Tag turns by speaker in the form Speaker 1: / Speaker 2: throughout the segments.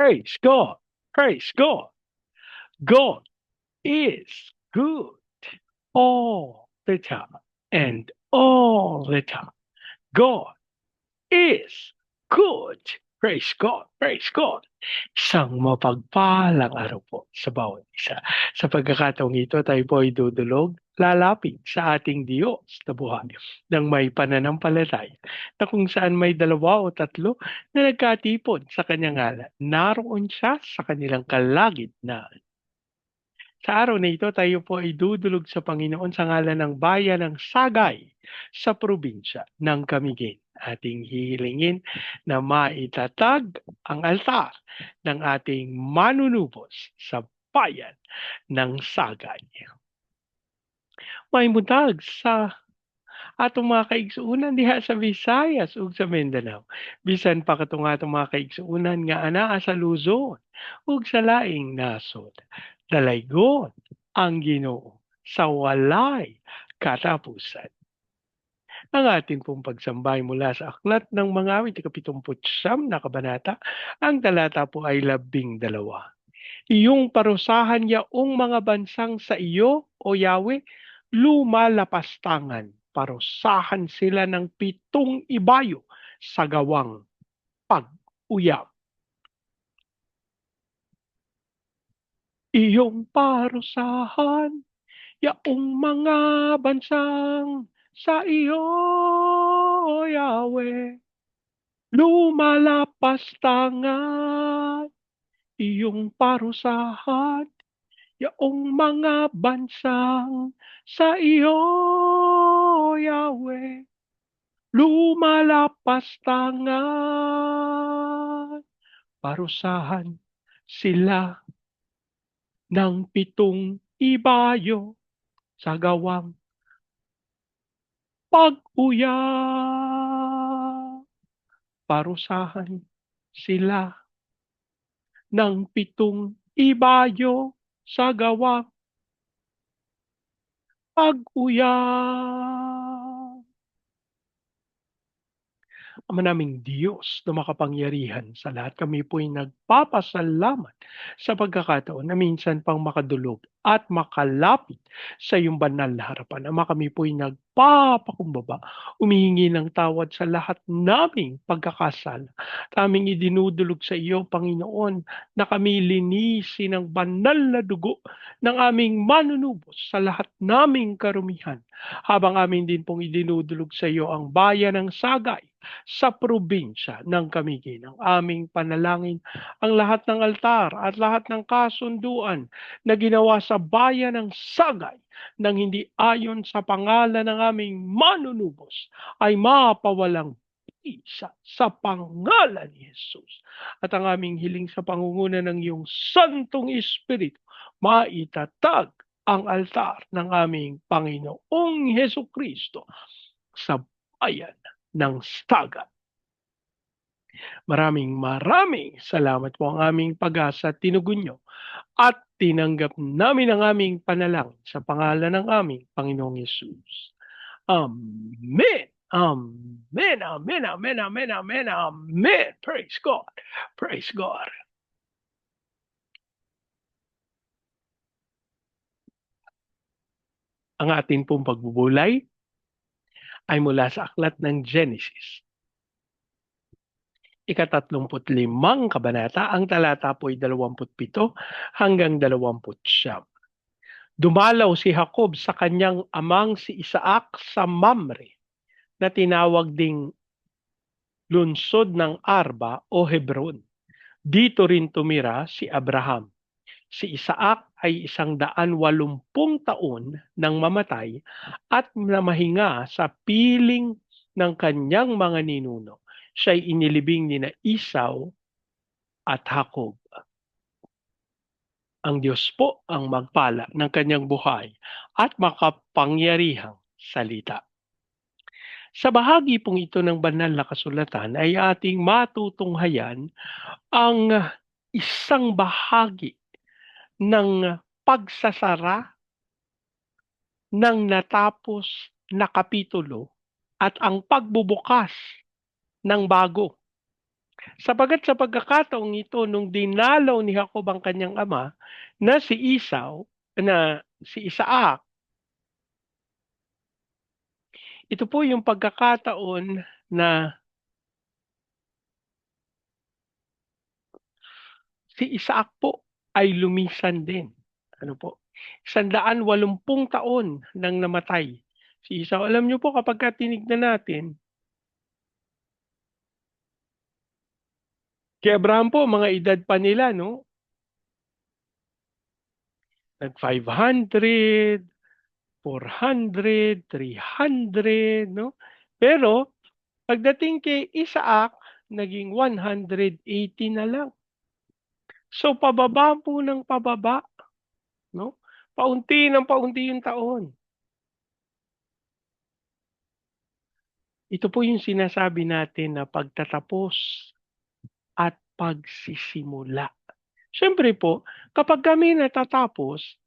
Speaker 1: Praise God. Praise God. God is good all the time and all the time. God is good. Praise God. Praise God. Isang mapagpalang araw po sa bawat isa. Sa pagkakataong ito, tayo po ay dudulog, lalapit sa ating Diyos na buhay ng may pananampalataya na kung saan may dalawa o tatlo na nagkatipon sa kanyang ngalan. Naroon siya sa kanilang kalagitnaan. Sa araw na ito, tayo po ay dudulog sa Panginoon sa ngalan ng bayan ng Sagay sa probinsya ng Camiguin. Ating hihilingin na maitatag ang altar ng ating manunubos sa bayan ng Sagay. May mutag sa atong mga kaigsuunan diha sa Visayas ug sa Mindanao. Bisan pa katong atong mga kaigsuunan nga anaa sa Luzon ug sa laing nasod. Dalaygon ang Ginoo sa walay katapusan. Ang ating pong pagsambay mula sa aklat ng mga awit, ikapitumput siyam na kabanata, ang talata po ay labing dalawa. Iyong parusahan yaong mga bansang sa iyo, o Yahweh, lumalapastangan. Parusahan sila ng pitong ibayo sa gawang pag-uyam. Iyong parusahan, yaong mga bansang sa iyo, Yahweh, lumalapas tangan, iyong parusahan, yaong mga bansang sa iyo, Yahweh, lumalapas tangan, parusahan sila ng pitong ibayo sa gawang pag-uya. Parusahan sila ng pitong ibayo sa gawang pag-uya. Ama naming Diyos na makapangyarihan sa lahat, kami po'y nagpapasalamat sa pagkakataon na minsan pang makadulog at makalapit sa iyong banal na harapan. Ama kami po'y nagpapakumbaba, umihingi ng tawad sa lahat naming pagkakasala. Taming idinudulog sa iyo, Panginoon, na kami linisin ng banal na dugo ng aming manunubos sa lahat naming karumihan. Habang amin din pong idinudulog sa iyo ang bayan ng Sagay, sa probinsya ng Camiguin. Ang aming panalangin, ang lahat ng altar at lahat ng kasunduan na ginawa sa bayan ng Sagay nang hindi ayon sa pangalan ng aming manunubos ay mapawalang isa sa pangalan ni Jesus. At ang aming hiling sa pangunguna ng iyong Santong Espiritu, maitatag ang altar ng aming Panginoong Heso Kristo sa bayan ng Staga. Maraming maraming salamat po ang aming pag-asa tinugon nyo at tinanggap namin ang aming panalangin sa pangalan ng aming Panginoong Yesus. Amen. Amen. Amen. Amen. Amen. Amen. Amen. Praise God. Praise God. Ang atin pong pagbubulay ay mula sa aklat ng Genesis. Ikatatlumput limang kabanata, ang talata po ay dalawamput pito hanggang dalawamput siyam. Dumalaw si Jacob sa kanyang amang si Isaac sa Mamre na tinawag ding lunsod ng Arba o Hebron. Dito rin tumira si Abraham. Si Isaac ay isang daan walumpung taon nang mamatay at namahinga sa piling ng kanyang mga ninuno. Siya'y inilibing ni na Isaw at Jacob. Ang Diyos po ang magpala ng kanyang buhay at makapangyarihang salita. Sa bahagi pong ito ng banal na kasulatan ay ating matutunghayan ang isang bahagi ng pagsasara ng natapos na kapitulo at ang pagbubukas ng bago. Sapagat sa pagkakataong ito, nung dinalaw ni Jacob ang kanyang ama, na si Isaw, na si Isaac, ito po yung pagkakataon na si Isaac po ay lumisan din. Ano po? Sandaan walumpung taon nang namatay. Si Isaw, alam niyo po kapag tinignan natin, kay Abraham po, mga edad pa nila, no? Nag 500, 400, 300, no? Pero, pagdating kay Isaac, naging 180 na lang. So, pababa po ng pababa, no? Paunti ng paunti yung taon. Ito po yung sinasabi natin na pagtatapos at pagsisimula. Siyempre po, kapag kami natatapos,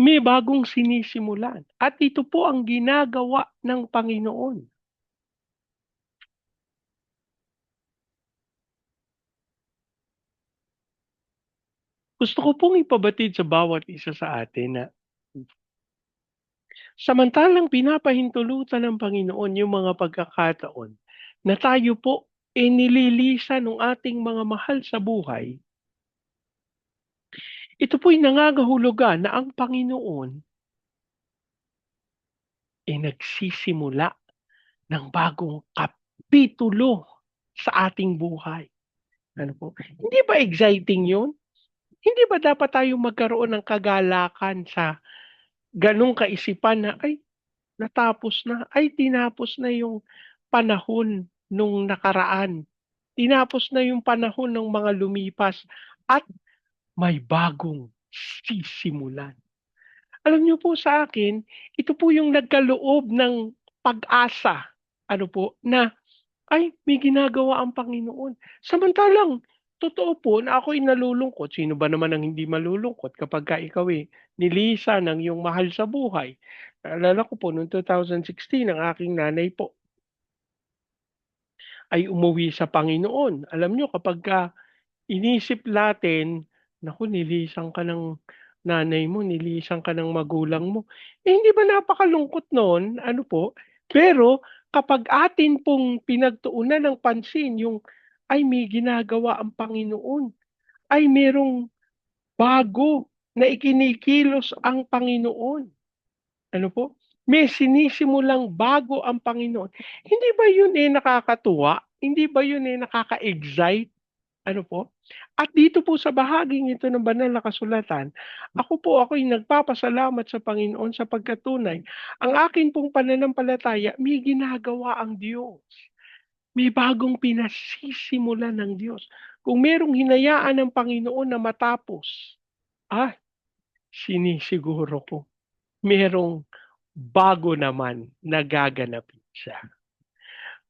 Speaker 1: may bagong sinisimulan. At ito po ang ginagawa ng Panginoon. Gusto ko pong ipabatid sa bawat isa sa atin na samantalang pinapahintulutan ng Panginoon yung mga pagkakataon na tayo po e nililisan ng ating mga mahal sa buhay, ito po'y nangangahulugan na ang Panginoon ay nagsisimula ng bagong kapitulo sa ating buhay. Ano po? Hindi ba exciting yun? Hindi ba dapat tayo magkaroon ng kagalakan sa ganong kaisipan na ay natapos na, ay tinapos na yung panahon nung nakaraan. Tinapos na yung panahon ng mga lumipas at may bagong sisimulan. Alam niyo po sa akin, ito po yung nagkaloob ng pag-asa, ano po, na ay may ginagawa ang Panginoon. Samantalang, totoo po na ako'y nalulungkot. Sino ba naman ang hindi malulungkot kapag ka ikaw eh, nilisa ng iyong mahal sa buhay? Naalala ko po, noong 2016, ang aking nanay po ay umuwi sa Panginoon. Alam niyo, kapag ka inisip natin Naku, nilisan ka ng nanay mo, nilisan ka ng magulang mo. Eh, hindi ba napakalungkot noon? Ano po? Pero kapag atin pong pinagtuunan ng pansin yung ay may ginagawa ang Panginoon, ay merong bago na ikinikilos ang Panginoon. Ano po? May sinisimulang bago ang Panginoon. Hindi ba yun eh nakakatuwa? Hindi ba yun eh nakaka-excite? Ano po? At dito po sa bahaging ito ng banal na kasulatan, ako po ako'y nagpapasalamat sa Panginoon sa pagkatunay. Ang akin pong pananampalataya, may ginagawa ang Diyos. May bagong pinasisimula ng Diyos. Kung merong hinayaan ng Panginoon na matapos, ah, sinisiguro ko, merong bago naman na gaganapin siya.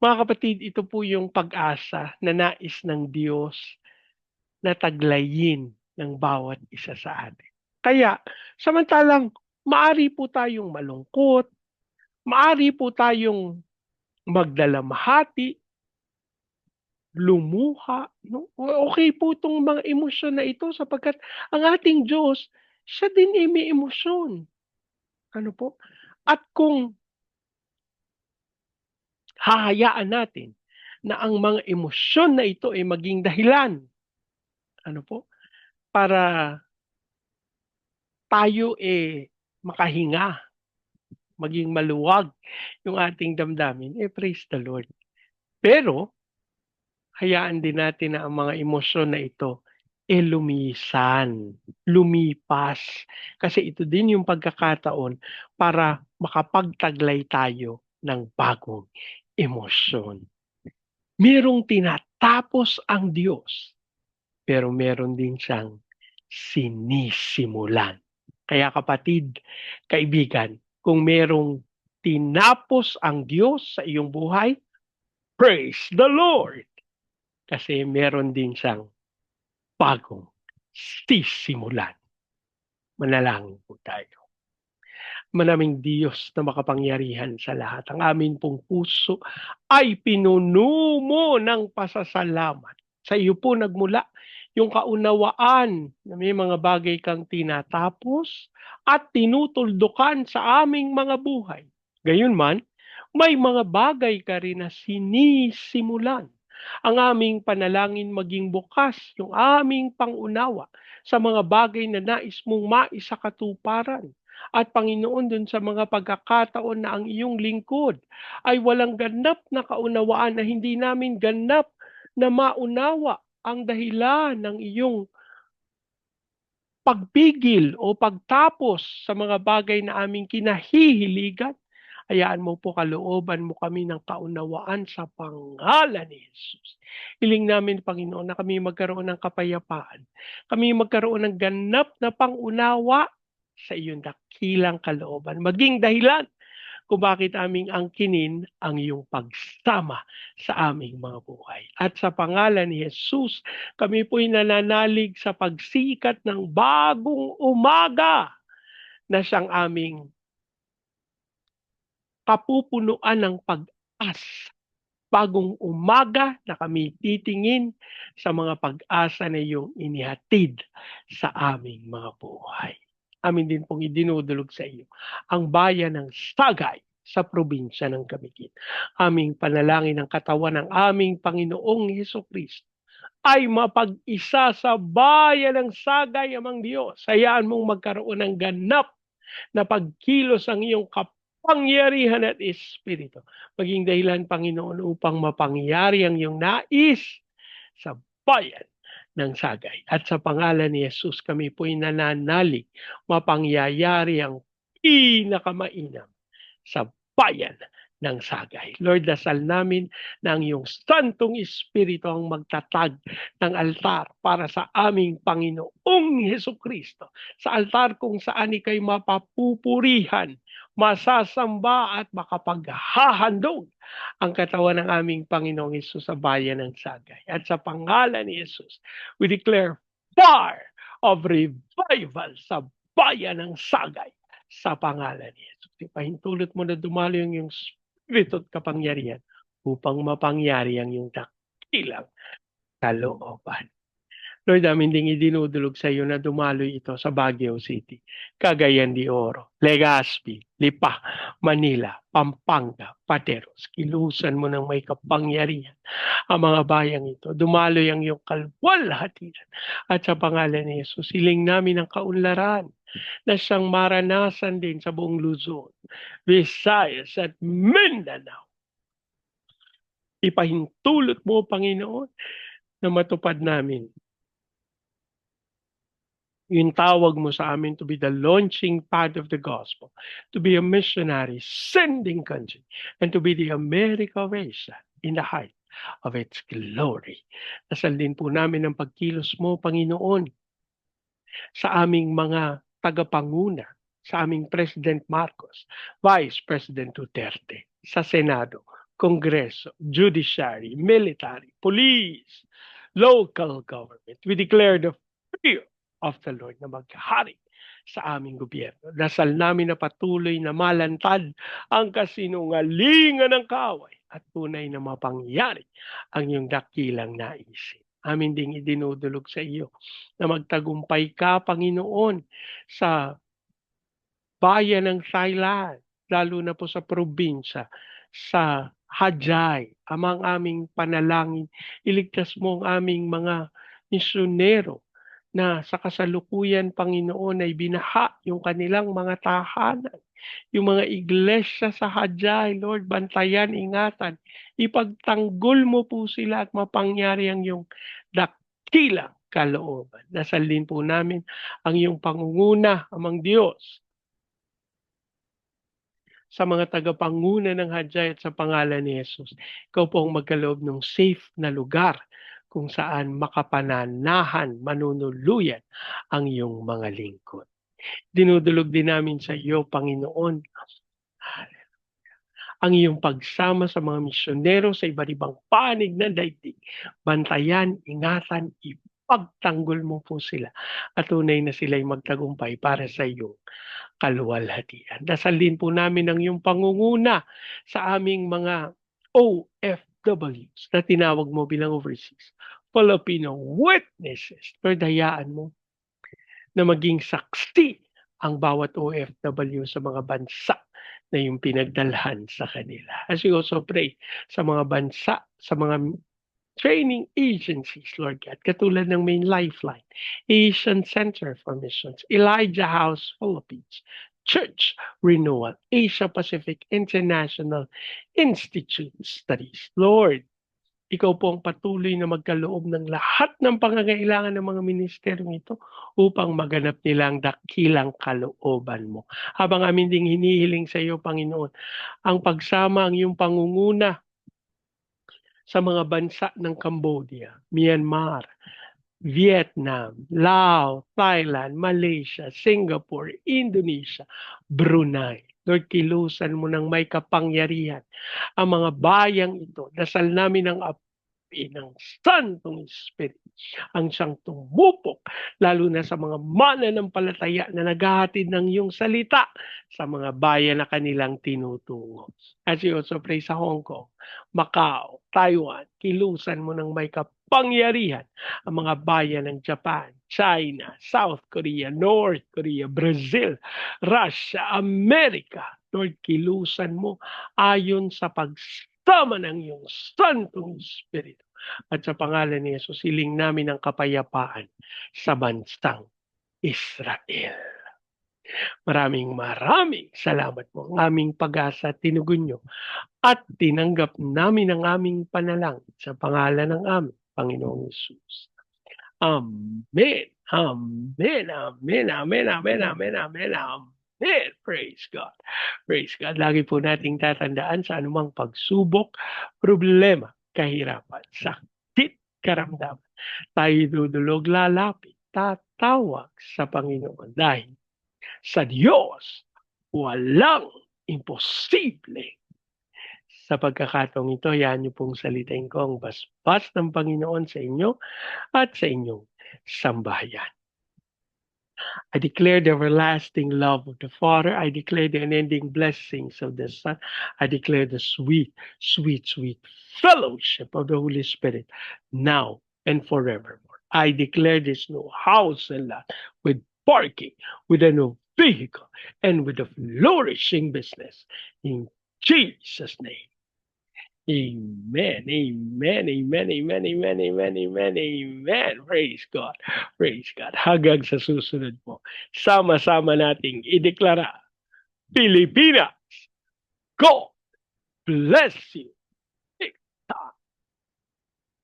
Speaker 1: Mga kapatid, ito po yung pag-asa na nais ng Diyos na taglayin ng bawat isa sa atin. Kaya, samantalang maari po tayong malungkot, maari po tayong magdalamhati, lumuha. No? Okay po itong mga emosyon na ito sapagkat ang ating Diyos, siya din ay may emosyon. Ano po? At kung hahayaan natin na ang mga emosyon na ito ay maging dahilan ano po para tayo eh makahinga maging maluwag yung ating damdamin eh praise the Lord pero hayaan din natin na ang mga emosyon na ito eh lumisan, lumipas. Kasi ito din yung pagkakataon para makapagtaglay tayo ng bagong emosyon. Merong tinatapos ang Diyos, pero meron din siyang sinisimulan. Kaya kapatid, kaibigan, kung merong tinapos ang Diyos sa iyong buhay, praise the Lord! Kasi meron din siyang bagong sisimulan. Manalangin po tayo manaming Diyos na makapangyarihan sa lahat. Ang amin pong puso ay pinuno mo ng pasasalamat Sa iyo po nagmula yung kaunawaan na may mga bagay kang tinatapos at tinutuldukan sa aming mga buhay. Gayunman, may mga bagay ka rin na sinisimulan. Ang aming panalangin maging bukas yung aming pangunawa sa mga bagay na nais mong maisakatuparan. At Panginoon, dun sa mga pagkakataon na ang iyong lingkod ay walang ganap na kaunawaan na hindi namin ganap na maunawa ang dahilan ng iyong pagpigil o pagtapos sa mga bagay na aming kinahihiligan. Hayaan mo po kalooban mo kami ng kaunawaan sa pangalan ni Jesus. Hiling namin, Panginoon, na kami magkaroon ng kapayapaan. Kami magkaroon ng ganap na pangunawa sa iyong dakilang kalooban. Maging dahilan kung bakit aming angkinin ang iyong pagsama sa aming mga buhay. At sa pangalan ni Jesus, kami po'y nananalig sa pagsikat ng bagong umaga na siyang aming kapupunuan ng pag-asa. Bagong umaga na kami titingin sa mga pag-asa na iyong inihatid sa aming mga buhay. Amin din pong idinudulog sa iyo ang bayan ng Sagay sa probinsya ng Camiguin. Aming panalangin ng katawan ng aming Panginoong Heso Kristo ay mapag-isa sa bayan ng Sagay amang Diyos. Hayaan mong magkaroon ng ganap na pagkilos ang iyong kap pangyarihan at espiritu. Maging dahilan, Panginoon, upang mapangyari ang iyong nais sa bayan ng Sagay. At sa pangalan ni Jesus, kami po'y nananalig, mapangyayari ang pinakamainam sa bayan ng Sagay. Lord, dasal namin na ang iyong Santong Espiritu ang magtatag ng altar para sa aming Panginoong Heso Kristo. Sa altar kung saan ikay mapapupurihan, masasamba at makapaghahandog ang katawan ng aming Panginoong Hesus sa bayan ng Sagay. At sa pangalan ni Hesus, we declare fire of revival sa bayan ng Sagay sa pangalan ni Jesus. Ipahintulot mo na dumalo yung iyong spirito at kapangyarihan upang mapangyari ang iyong dakilang kalooban. Lord, amin ding idinudulog sa iyo na dumaloy ito sa Baguio City, Cagayan de Oro, Legazpi, Lipa, Manila, Pampanga, Pateros. Kilusan mo ng may kapangyarihan ang mga bayang ito. Dumaloy ang iyong kalwalhatian. At sa pangalan ni Jesus, siling namin ang kaunlaran na siyang maranasan din sa buong Luzon, Visayas at Mindanao. Ipahintulot mo, Panginoon, na matupad namin yung tawag mo sa amin to be the launching pad of the gospel, to be a missionary, sending country, and to be the America of Asia in the height of its glory. Dasal din po namin ang pagkilos mo, Panginoon, sa aming mga tagapanguna, sa aming President Marcos, Vice President Duterte, sa Senado, Kongreso, Judiciary, Military, Police, local government. We declare the fear of the Lord na maghari sa aming gobyerno. Dasal namin na patuloy na malantad ang kasinungalingan ng kaaway at tunay na mapangyari ang iyong dakilang naisip. Amin ding idinudulog sa iyo na magtagumpay ka, Panginoon, sa bayan ng Thailand, lalo na po sa probinsya, sa Hajay, amang aming panalangin, iligtas mo ang aming mga misyonero na sa kasalukuyan, Panginoon, ay binaha yung kanilang mga tahanan. Yung mga iglesia sa Hajay, Lord, bantayan, ingatan. Ipagtanggol mo po sila at mapangyari ang yung dakilang kalooban. Dasal din po namin ang iyong pangunguna amang Diyos sa mga tagapanguna ng Hajay at sa pangalan ni Jesus. Ikaw po ang magkaloob ng safe na lugar kung saan makapananahan, manunuluyan ang iyong mga lingkod. Dinudulog din namin sa iyo, Panginoon, ang iyong pagsama sa mga misyonero sa iba't ibang panig ng daigdig. Bantayan, ingatan, ipagtanggol mo po sila at tunay na sila'y magtagumpay para sa iyong kaluwalhatian. Dasal din po namin ang iyong pangunguna sa aming mga OF OFWs na tinawag mo bilang overseas Filipino witnesses. Lord, hayaan mo na maging saksi ang bawat OFW sa mga bansa na yung pinagdalhan sa kanila. As we also pray sa mga bansa, sa mga training agencies, Lord God, katulad ng Main Lifeline, Asian Center for Missions, Elijah House Philippines, Church Renewal, Asia Pacific International Institute Studies. Lord, ikaw po ang patuloy na magkaloob ng lahat ng pangangailangan ng mga ministeryong ito upang maganap nila ang dakilang kalooban mo. Habang amin ding hinihiling sa iyo, Panginoon, ang pagsama ang iyong pangunguna sa mga bansa ng Cambodia, Myanmar, Vietnam, Laos, Thailand, Malaysia, Singapore, Indonesia, Brunei. Lord, kilusan mo ng may kapangyarihan ang mga bayang ito. Dasal namin ang api ng Santong Espiritu ang siyang tumupok, lalo na sa mga mananampalataya na naghahatid ng iyong salita sa mga bayan na kanilang tinutungo. As you also pray sa Hong Kong, Macau, Taiwan, kilusan mo ng may kapangyarihan ang mga bayan ng Japan, China, South Korea, North Korea, Brazil, Russia, Amerika. Lord, kilusan mo ayon sa pagsama ng iyong Santong Espiritu. At sa pangalan ni Jesus, siling namin ang kapayapaan sa bansang Israel. Maraming maraming salamat po ang aming pag-asa tinugon nyo at tinanggap namin ang aming panalang sa pangalan ng aming Panginoong Jesus. Amen. Amen. Amen. Amen. Amen. Amen. Amen. Amen. Praise God. Praise God. Lagi po nating tatandaan sa anumang pagsubok, problema, kahirapan, sakit, karamdaman. Tayo dudulog lalapit, tatawag sa Panginoon dahil sa Diyos walang imposible. Sa pagkakataong ito, yan niyo pong salitain ko ang basbas ng Panginoon sa inyo at sa inyong sambahayan. I declare the everlasting love of the Father. I declare the unending blessings of the Son. I declare the sweet, sweet, sweet fellowship of the Holy Spirit now and forevermore. I declare this new house and lot with parking, with a new vehicle, and with a flourishing business. In Jesus' name. Amen, amen, amen, amen, amen, amen, amen, amen. Praise God, praise God. Hanggang sa susunod po, sama-sama nating ideklara, Pilipinas, God bless you.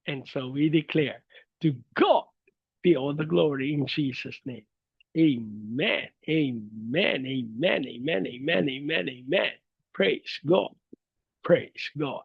Speaker 1: And so we declare, to God be all the glory in Jesus' name. Amen, amen, amen, amen, amen, amen, amen. Praise God, praise God.